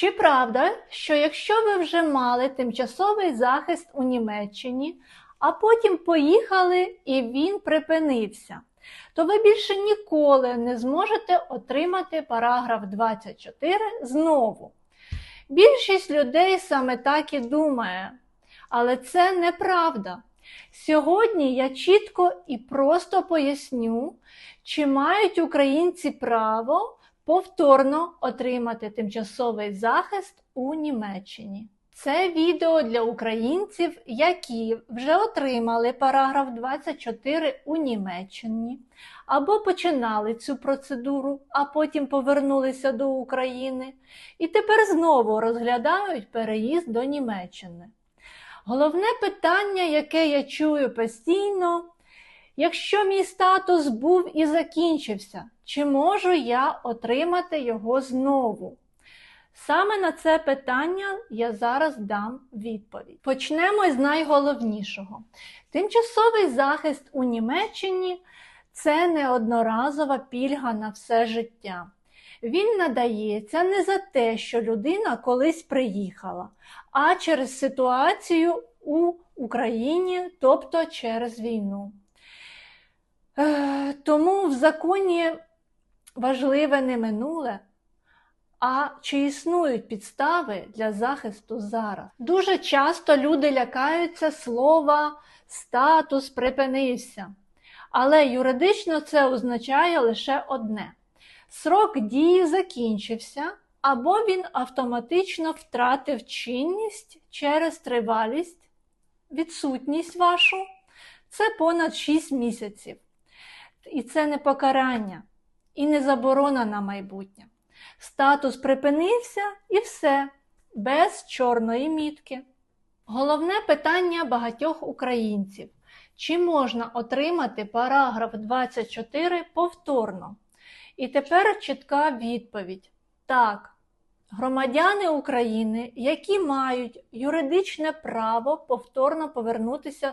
Чи правда, що якщо ви вже мали тимчасовий захист у Німеччині, а потім поїхали і він припинився, то ви більше ніколи не зможете отримати параграф 24 знову? Більшість людей саме так і думає, але це неправда. Сьогодні я чітко і просто поясню, чи мають українці право повторно отримати тимчасовий захист у Німеччині. Це відео для українців, які вже отримали параграф 24 у Німеччині, або починали цю процедуру, а потім повернулися до України, і тепер знову розглядають переїзд до Німеччини. Головне питання, яке я чую постійно, якщо мій статус був і закінчився, чи можу я отримати його знову? Саме на це питання я зараз дам відповідь. Почнемо з найголовнішого. Тимчасовий захист у Німеччині це не одноразова пільга на все життя. Він надається не за те, що людина колись приїхала, а через ситуацію у Україні, тобто через війну. Е, тому в законі важливе не минуле, а чи існують підстави для захисту зараз. Дуже часто люди лякаються слова статус припинився, але юридично це означає лише одне: срок дії закінчився, або він автоматично втратив чинність через тривалість, відсутність вашу це понад 6 місяців. І це не покарання, і не заборона на майбутнє. Статус припинився і все, без чорної мітки. Головне питання багатьох українців: чи можна отримати параграф 24 повторно? І тепер чітка відповідь: так, громадяни України, які мають юридичне право повторно повернутися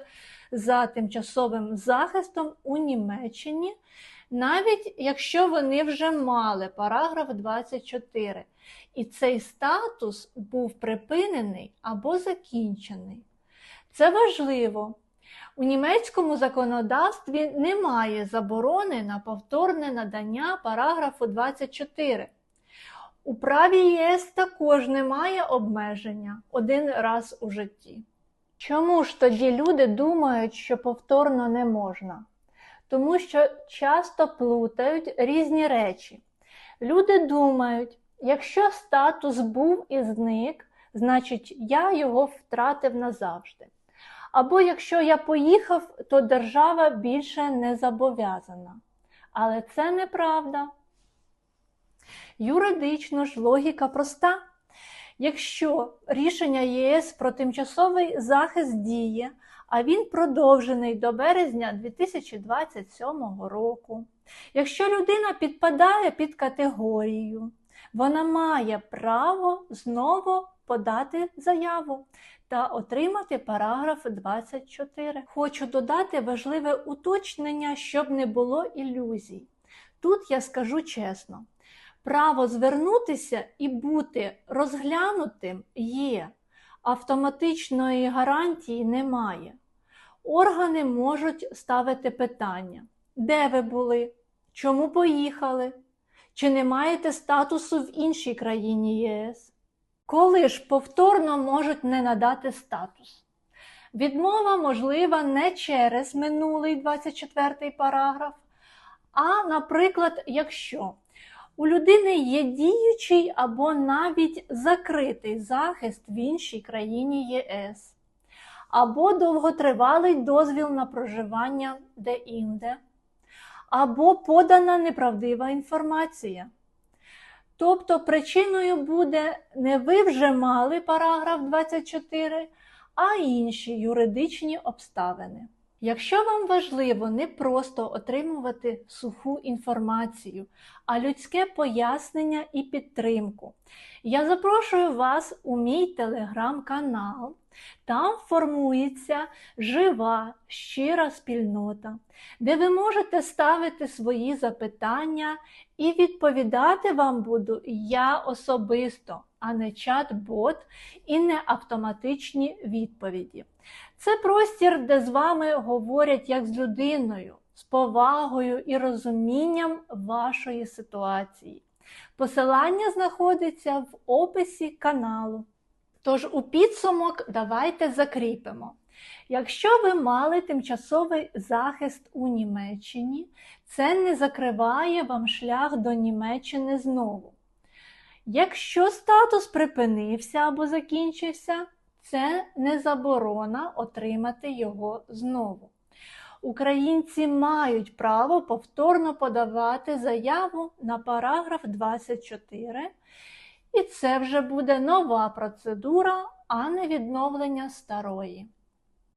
за тимчасовим захистом у Німеччині, навіть якщо вони вже мали параграф 24, і цей статус був припинений або закінчений. Це важливо. У німецькому законодавстві немає заборони на повторне надання параграфу 24. У праві ЄС також немає обмеження один раз у житті. Чому ж тоді люди думають, що повторно не можна? Тому що часто плутають різні речі. Люди думають, якщо статус був і зник, значить я його втратив назавжди. Або якщо я поїхав, то держава більше не зобов'язана. Але це неправда. Юридично ж логіка проста. Якщо рішення ЄС про тимчасовий захист діє, а він продовжений до березня 2027 року, якщо людина підпадає під категорію, вона має право знову подати заяву та отримати параграф 24. Хочу додати важливе уточнення, щоб не було ілюзій. Тут я скажу чесно. Право звернутися і бути розглянутим є, автоматичної гарантії немає. Органи можуть ставити питання, де ви були, чому поїхали, чи не маєте статусу в іншій країні ЄС. Коли ж повторно можуть не надати статус? Відмова можлива не через минулий 24 параграф, а, наприклад, якщо у людини є діючий або навіть закритий захист в іншій країні ЄС, або довготривалий дозвіл на проживання де-інде, або подана неправдива інформація. Тобто причиною буде не ви вже мали параграф 24, а інші юридичні обставини. Якщо вам важливо не просто отримувати суху інформацію, а людське пояснення і підтримку, я запрошую вас у мій телеграм-канал. Там формується жива, щира спільнота, де ви можете ставити свої запитання і відповідати вам буду я особисто. а не чат-бот і не автоматичні відповіді. Це простір, де з вами говорять як з людиною, з повагою і розумінням вашої ситуації. Посилання знаходиться в описі каналу. Тож у підсумок давайте закріпимо. Якщо ви мали тимчасовий захист у Німеччині, це не закриває вам шлях до Німеччини знову. Якщо статус припинився або закінчився, це не заборона отримати його знову. Українці мають право повторно подавати заяву на параграф 24, і це вже буде нова процедура, а не відновлення старої.